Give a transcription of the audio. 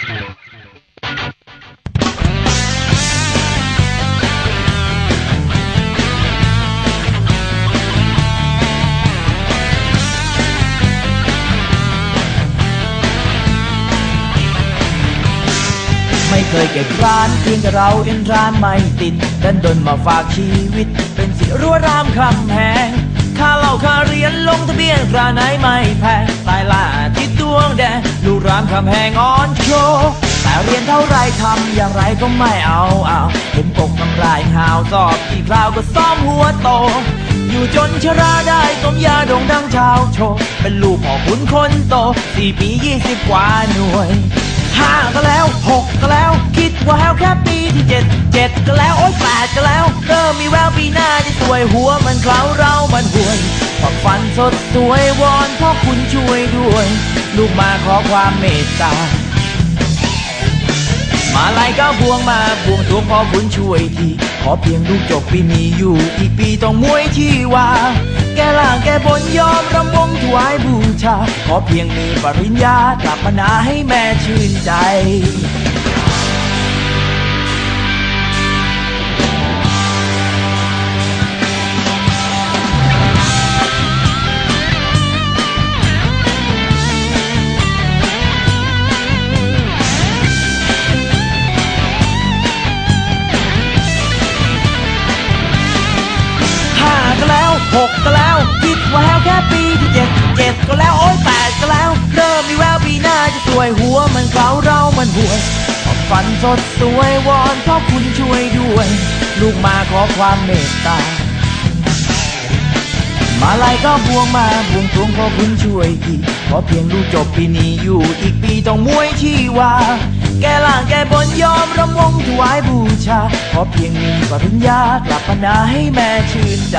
ไม่เคยเก็บร้านเพียงแต่เราเอ็นร้านไม่ติดดันดนมาฝากชีวิต เป็นสิรั้วรามคำแหงค่าเหล่าค่าเรียนลงทะเบียนราไหนไม่แพง คำแหงออนโชว์แต่เรียนเท่าไรทำอย่างไรก็ไม่เอาเอาเห็นปกกำไรข่าวสอบกี่คราวก็ซ้อมหัวโต อยู่จนชราได้สมยาโด่งดังชาวโชว์เป็นลูกพ่อขุนคนโตสี่ปียี่สิบกว่าหน่วยห้าก็แล้วหกก็แล้ว คิดว่าแฮวแค่ปีที่เจ็ดเจ็ดก็แล้ว โอ๊ยแปดก็แล้ว เริ่มมีแววปีหน้าจะสวยหัวมันเคล้าเรามันห่วยความฝันสดสวยวอนพ่อคุณช่วยด้วย ลูกมาขอความเมตตา มาลายก็พวงมาพวงทวงพ่อคุณช่วยที ขอเพียงลูกจบปีมีอยู่ อีกปีต้องมวยที่ว่า แกล่างแกบนยอมรำวงถวายบูชา ขอเพียงมีปริญญากลับมานาให้แม่ชื่นใจ หกก็แล้วคิดว่าแล้วแค่ปีที่เจ็ดเจ็ดก็แล้วโอ๊ยแปดก็แล้ว เริ่มมีแววปีหน้าจะสวยหัวมันเขาเรามันห่วยฝันสดสวยวอนพ่อคุณช่วยด้วย ลูกมาขอความเมตตา มาลายก็บวงมาบวงสรวงขอคุณช่วยทีขอเพียงลูกจบปีนี้อยู่อีกปีต้องมวยที่ว่าแกล่างแกบนยอมรำวงถวายบูชา ขอเพียงมีปริญญากลับมานาให้แม่ชื่นใจ